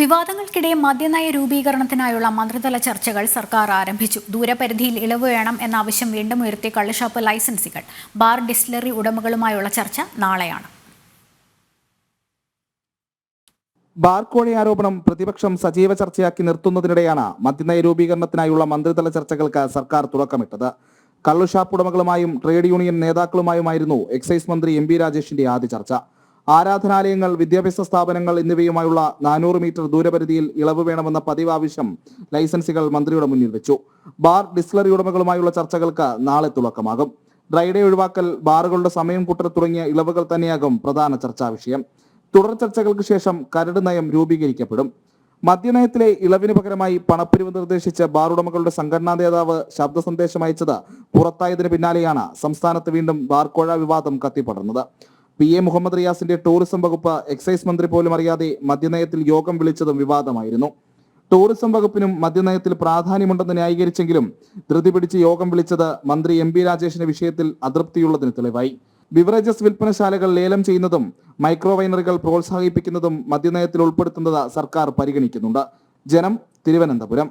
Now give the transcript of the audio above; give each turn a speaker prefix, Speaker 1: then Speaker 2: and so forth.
Speaker 1: വിവാദങ്ങൾക്കിടെ മദ്യനയ രൂപീകരണത്തിനായുള്ള മന്ത്രിതല ചർച്ചകൾ സർക്കാർ ആരംഭിച്ചു. ദൂരപരിധിയിൽ ഇളവ് വേണം എന്ന ആവശ്യം വീണ്ടും ഉയർത്തി കള്ളുഷാപ്പ് ലൈസൻസുകൾ. ബാർ ഡിസ്റ്റിലറി ഉടമകളുമായുള്ള ചർച്ച നാളെയാണ്.
Speaker 2: ബാർക്കോഴി ആരോപണം പ്രതിപക്ഷം സജീവ ചർച്ചയാക്കി നിർത്തുന്നതിനിടെയാണ് മദ്യനയ രൂപീകരണത്തിനായുള്ള മന്ത്രിതല ചർച്ചകൾക്ക് സർക്കാർ തുടക്കമിട്ടത്. കള്ളുഷാപ്പ് ഉടമകളുമായും ട്രേഡ് യൂണിയൻ നേതാക്കളുമായുമായിരുന്നു എക്സൈസ് മന്ത്രി എം രാജേഷിന്റെ ആദ്യ ചർച്ച. ആരാധനാലയങ്ങൾ വിദ്യാഭ്യാസ സ്ഥാപനങ്ങൾ എന്നിവയുമായുള്ള നാനൂറ് മീറ്റർ ദൂരപരിധിയിൽ ഇളവ് വേണമെന്ന പതിവ് ആവശ്യം ലൈസൻസുകൾ മന്ത്രിയുടെ മുന്നിൽ വെച്ചു. ബാർ ഡിസ്ലറി ഉടമകളുമായുള്ള ചർച്ചകൾക്ക് നാളെ തുടക്കമാകും. ഡ്രൈഡേ ഒഴിവാക്കൽ ബാറുകളുടെ സമയം കൂട്ടൽ തുടങ്ങിയ ഇളവുകൾ തന്നെയാകും പ്രധാന ചർച്ചാ വിഷയം. തുടർ ചർച്ചകൾക്ക് ശേഷം കരട് നയം രൂപീകരിക്കപ്പെടും. മദ്യനയത്തിലെ ഇളവിന് പകരമായി പണപ്പിരിവ് നിർദ്ദേശിച്ച് ബാറുടമകളുടെ സംഘടനാ നേതാവ് ശബ്ദ സന്ദേശം അയച്ചത് പുറത്തായതിന് പിന്നാലെയാണ് സംസ്ഥാനത്ത് വീണ്ടും ബാർക്കോഴ വിവാദം കത്തിപ്പടർന്നത്. പി എ മുഹമ്മദ് റിയാസിന്റെ ടൂറിസം വകുപ്പ് എക്സൈസ് മന്ത്രി പോലും അറിയാതെ മദ്യനയത്തിൽ യോഗം വിളിച്ചതും വിവാദമായിരുന്നു. ടൂറിസം വകുപ്പിനും മദ്യനയത്തിൽ പ്രാധാന്യമുണ്ടെന്ന് ന്യായീകരിച്ചെങ്കിലും ധൃതി പിടിച്ച് യോഗം വിളിച്ചത് മന്ത്രി എം പി രാജേഷിന്റെ വിഷയത്തിൽ അതൃപ്തിയുള്ളതിന് തെളിവായി. ബിവറേജസ് വിൽപ്പനശാലകൾ ലേലം ചെയ്യുന്നതും മൈക്രോ വൈനറികൾ പ്രോത്സാഹിപ്പിക്കുന്നതും മദ്യനയത്തിൽ ഉൾപ്പെടുത്തുന്നത് സർക്കാർ പരിഗണിക്കുന്നുണ്ട്. ജനം തിരുവനന്തപുരം.